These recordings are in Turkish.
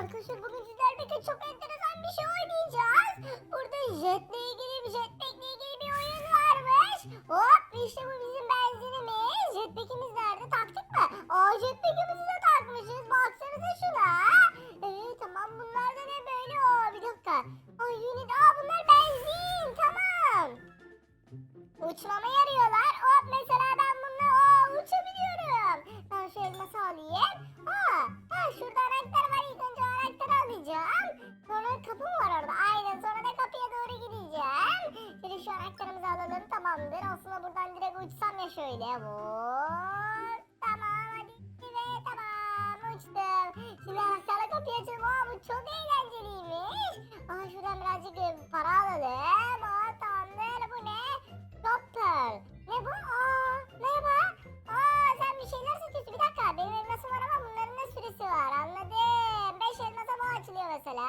Arkadaşlar bugün sizlerle birlikte çok enteresan bir şey oynayacağız. Burada jetle ilgili bir jetpackle ilgili bir oyun varmış. Hop işte bu bizim benzinimiz. Jetpack'imiz nerede taktık mı? Aa jetpack'imizi de takmışız. Baksanıza şuna. Evet tamam bunlar da ne böyle? Aa bir dakika. Ay unit aa bunlar benzin tamam. Uçmama yarıyorlar. Birazcık e, para alalım. Aa, tamamdır. Ne? Chopper. Ne bu? Aa, merhaba. Sen bir şeyler satıyorsun. Bir dakika. Benim elmasım var ama bunların da süresi var. Anladım. Beş elmasa bu açılıyor mesela.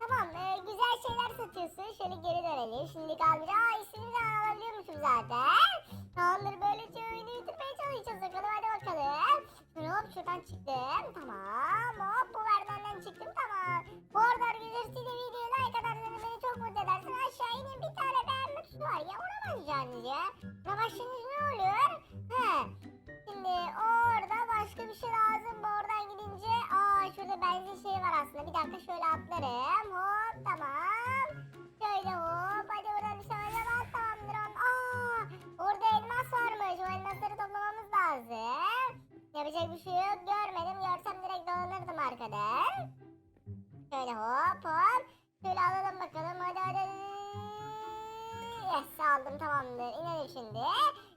Tamam. e, güzel şeyler satıyorsun. Şöyle geri dönelim. Şimdilik almayacağım. Aa, istediğim zaman alabiliyormuşum zaten. Tamamdır. Böylece oyunu bitirmeye çalışacağız. Bakalım hadi bakalım. Hop şuradan çıktım. Tamam. Hop bu merdivenden çıktım. Tamam. Bu arada arkadaşlar size videoyu mutlu edersin. Aşağı inin bir tane beğenme var ya. Ona basacaksınız ya. Buna başlayınız ne olur? He. Şimdi orada başka bir şey lazım. Bu oradan gidince. Aa şurada benzin şeyi var aslında. Bir dakika şöyle atlarım. Hop tamam. Şöyle hop. Hadi oradan bir şey var. Tamamdır. Aa orada elmas varmış. O elmasları toplamamız lazım. Yapacak bir şey yok. Görmedim. Görsem direkt dolanırdım arkadan. Şöyle hop hop. Şöyle alalım bakalım. Hadi hadi. Yes aldım tamamdır. İnelim şimdi.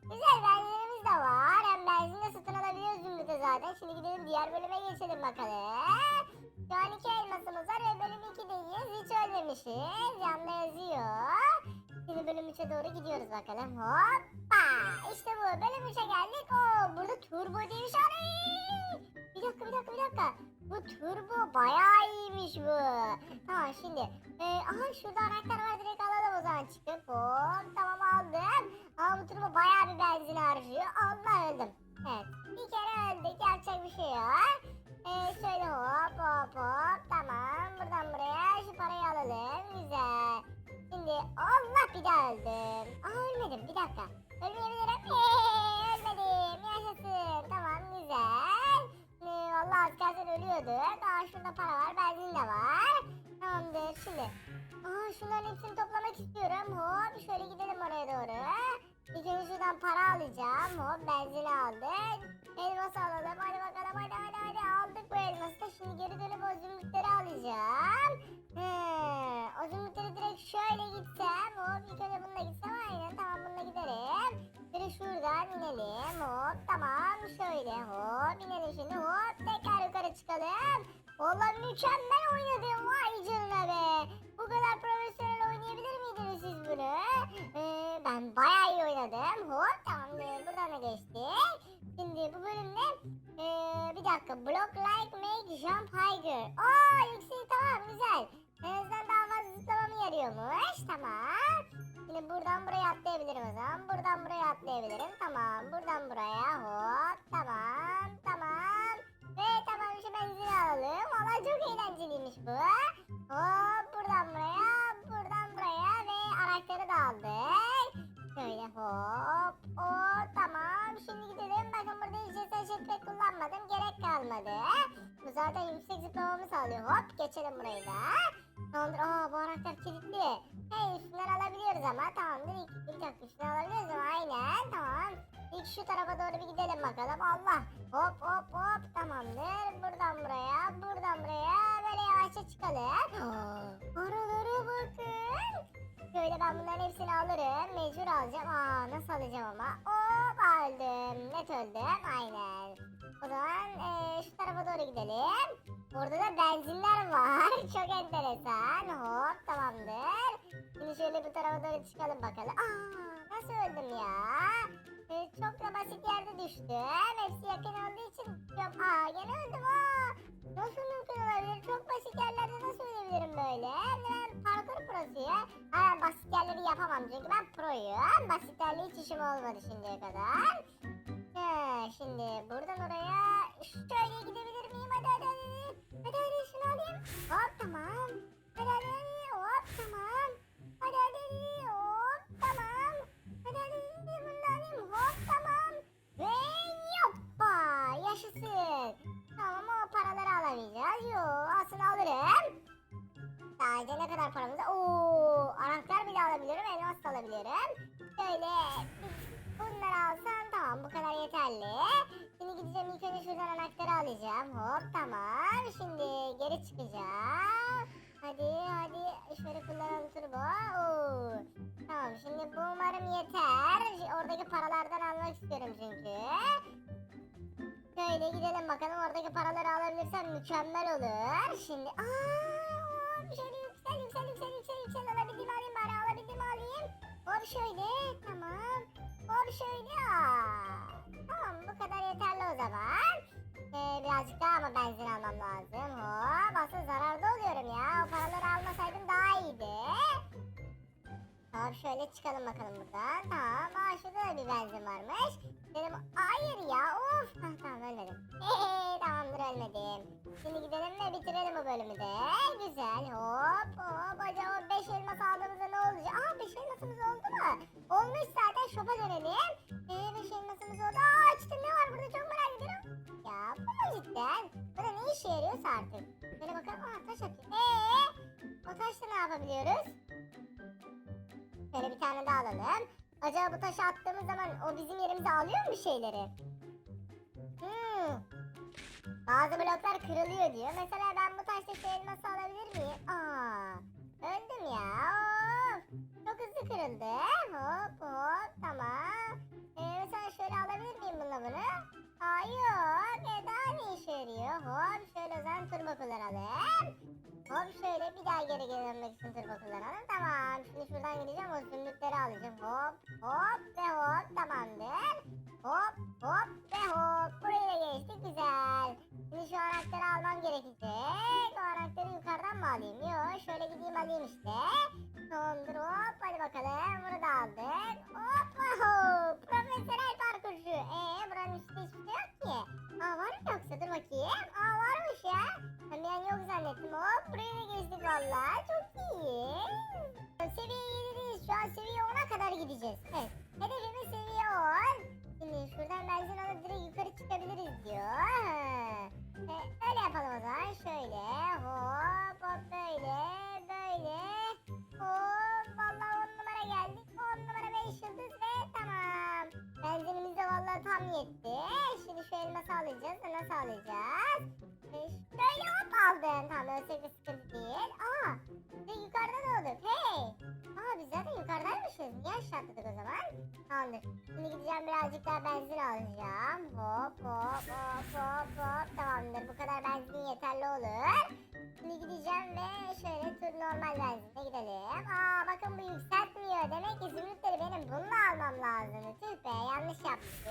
Güzel benzinimiz de var. Hem benzin de satın alabiliyoruz Zümrüt'e zaten. Şimdi gidelim diğer bölüme geçelim bakalım. Şu an iki elmasımız var ve bölüm 2'deyiz. Hiç ölmemişiz. Yanında yazıyor. Şimdi bölüm 3'e doğru gidiyoruz bakalım. Hoppa. İşte bu. Bölüm 3'e geldik. Oo, burada turbo diye bir şey! Bir dakika bir dakika bir dakika. Bu turbo bayağı iyiymiş bu. Tamam şimdi. Ee, aha şurada anahtar var direkt alalım o zaman çıkıp. Hop tamam aldım. Ama bu turbo bayağı bir benzin harcıyor. Allah öldüm. Evet. Bir kere öldük. Yapacak Aa şunların hepsini toplamak istiyorum. Hop şöyle gidelim oraya doğru. İlk önce şuradan para alacağım. Hop benzini aldık. Elmas alalım. Hadi bakalım hadi hadi hadi. Aldık bu elması da. Şimdi geri dönüp o zümrütleri alacağım. He, o zümrütleri direkt şöyle gitsem. Hop ilk önce bununla gitsem aynen. Tamam bununla giderim. Şöyle şuradan inelim. Hop tamam. Şöyle hop inelim şimdi. Hop tekrar yukarı çıkalım. Valla mükemmel oynadım. Vay canına be. Bu kadar profesyonel oynayabilir miydiniz siz bunu? Ee, ben bayağı iyi oynadım. Hop tamamdır. Buradan da geçtik. Şimdi bu bölümde ee, bir dakika. Block like make jump higher. Aa hop. O tamam. Şimdi gidelim. Bakın burada ücretsiz jetpack kullanmadım. Gerek kalmadı. Bu zaten yüksek zıplamamı sağlıyor. Hop geçelim burayı da. Tamamdır. Aa bu anahtar kilitli. Hey üstünden alabiliyoruz ama. Tamamdır. İlk, ilk dakika üstünden alabiliyoruz ama aynen. Tamam. İlk şu tarafa doğru bir gidelim bakalım. Allah. Hop hop hop. Tamamdır. Mecbur alacağım. Aa nasıl alacağım ama. Hop aldım. Net öldüm. Aynen. O zaman eee, şu tarafa doğru gidelim. Orada da benzinler var. Çok enteresan. Hop tamamdır. Şimdi şöyle bu tarafa doğru çıkalım bakalım. Aa nasıl öldüm ya? Ee, çok da basit yerde düştüm. Hepsi yakın olduğu için yok. Aa gene öldüm. Aa nasıl mümkün olabilir? Çok basit yerlerde nasıl ölebilirim böyle? Ben parkur prosuyum. Aa basit yerleri yapamam çünkü ben proyum. Basitlerle hiç işim olmadı şimdiye kadar. Sadece ne kadar paramız var? Oo, anahtar bile alabiliyorum. Elmas da alabiliyorum. Şöyle bunları alsam tamam bu kadar yeterli. Şimdi gideceğim ilk önce şuradan anahtarı alacağım. Hop tamam. Şimdi geri çıkacağım. Hadi hadi şöyle kullanalım turbo. Oo. Tamam şimdi bu umarım yeter. Oradaki paralardan almak istiyorum çünkü. Şöyle gidelim bakalım oradaki paraları alabilirsem mükemmel olur. Şimdi aa şöyle tamam. Hop şöyle aa. Tamam bu kadar yeterli o zaman. Ee, birazcık daha ama benzin almam lazım. Hop aslında zararda oluyorum ya. O paraları almasaydım daha iyiydi. Tamam şöyle çıkalım bakalım buradan. Tamam. Aa şurada da bir benzin varmış. Dedim hayır ya of. Hah, tamam ölmedim. Tamamdır ölmedim. Şimdi gidelim ve bitirelim bu bölümü de. Güzel hop hop. Acaba 5 elmas aldığımızda yarıyorsa artık. Böyle bakalım. Aa taş atıyor. Eee o taşla ne yapabiliyoruz? Şöyle bir tane daha alalım. Acaba bu taşı attığımız zaman o bizim yerimize alıyor mu şeyleri? Hmm. Bazı bloklar kırılıyor diyor. Mesela ben bu taşla şu elması alabilir miyim? Aa, öldüm ya. Of. Çok hızlı kırıldı. Hop hop tamam. Şöyle alabilir miyim bununla bunu? Aa yok. E, daha ne işe yarıyor? Hop şöyle o zaman turbo kullanalım. Hop şöyle bir daha geri dönmek için turbo kullanalım. Tamam. Şimdi şuradan gideceğim. O zümrütleri alacağım. Hop hop ve hop. Tamamdır. Hop hop ve hop. Burayı da geçtik. Güzel. Şimdi şu anahtarı almam gerekecek. O anahtarı yukarıdan mı alayım? Yok. Şöyle gideyim alayım işte. Tamamdır. Hop. Hadi bakalım. Bunu da aldık. Hop. Hop. Şöyle. Hop hop böyle. Böyle. Hop. Valla 10 numara geldik. 10 numara 5 yıldız ve tamam. Benzinimiz de valla tam yetti. Şimdi şu elması alacağız. Nasıl alacağız? E, şöyle hop aldın. Tamam ölsek de sıkıntı değil. Aa. Yukarıda doğduk. Hey. Niye aşağı o zaman? Tamamdır. Şimdi gideceğim birazcık daha benzin alacağım. Hop hop hop hop hop. Tamamdır. Bu kadar benzin yeterli olur. Şimdi gideceğim ve şöyle tur normal benzinle gidelim. Aa bakın bu yükseltmiyor. Demek ki zümrütleri benim bununla almam lazım. Tüh yanlış yapmışız.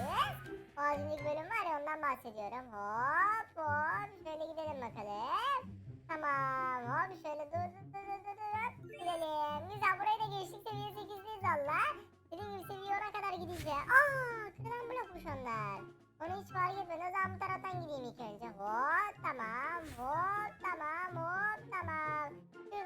O az önceki bölüm var ya ondan bahsediyorum. Hop hop. Şöyle gidelim bakalım. Tamam hop şöyle dur dur dur dur dur. Gidelim. Güzel burayı da geçtik seviye 8'deyiz valla. Dediğim gibi seviye 10'a kadar gideceğiz. Aa kırılan blokmuş onlar. Onu hiç fark etmedim. O zaman bu taraftan gideyim ilk önce. Hop tamam hop tamam hop tamam. Şuradan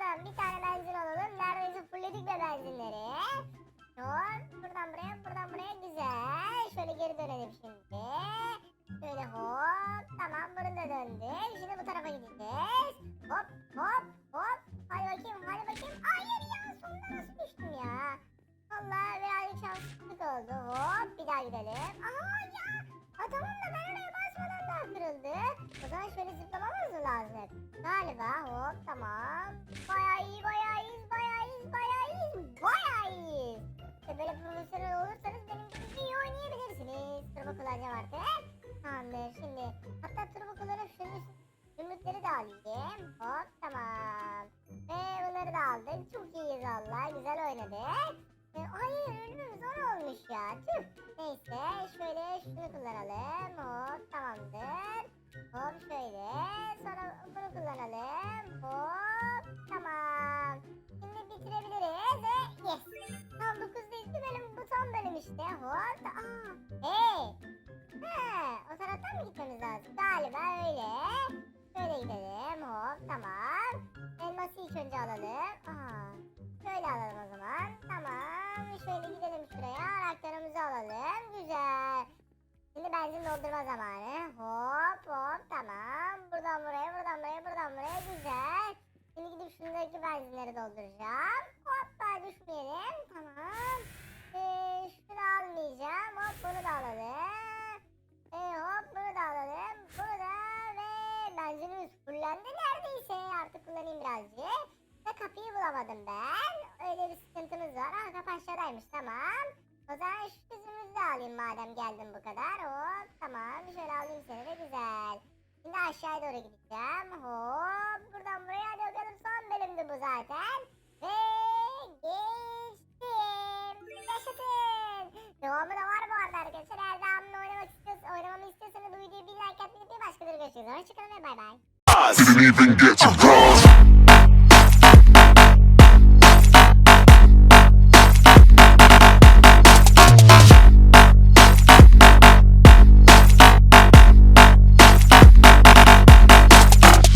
bir daha gidelim. Aa ya. Aa tamam da ben oraya basmadan daha kırıldı. O zaman şöyle zıplamamız mı lazım? Galiba hop tamam. Bayağı iyi bayağı iyiyiz bayağı iyiyiz bayağı iyiyiz. Bayağı iyiyiz. İşte böyle profesyonel olursanız benim gibi iyi oynayabilirsiniz. Turbo kullanacağım artık. Tamamdır şimdi. Hatta turbo kullanıp şunu Zümrütleri de alayım. Hop tamam. Ve bunları da aldık. Çok iyiyiz valla. Güzel oynadık. Hayır ölümümüz zor olmuş ya. Tüh. Neyse şöyle şunu kullanalım. Hop tamamdır. Hop şöyle. Sonra bunu kullanalım. Hop tamam. Şimdi bitirebiliriz yes. Dolduracağım. Hoppa düşmeyelim. Tamam. Ee, şunu almayacağım. Hop bunu da alalım. Ee, hop bunu da alalım. Bunu da ve benzinimiz fullendi neredeyse. Artık kullanayım birazcık. Ve kapıyı bulamadım ben. Öyle bir sıkıntımız var. Aa kapı aşağıdaymış tamam. O zaman şu üzümümüzü de alayım madem geldim bu kadar. Hop tamam şöyle alayım seni de güzel. Şimdi aşağıya doğru gideceğim. Hop buradan buraya hadi bakalım son bölümdü bu zaten. Ve geçtim. Yaşasın. Devamı da var bu arada arkadaşlar. Eğer devamını oynamak istiyorsanız, oynamamı istiyorsanız bu videoyu bir like atmayı bir başkaları görüşürüz. Hoşçakalın ve bay bay.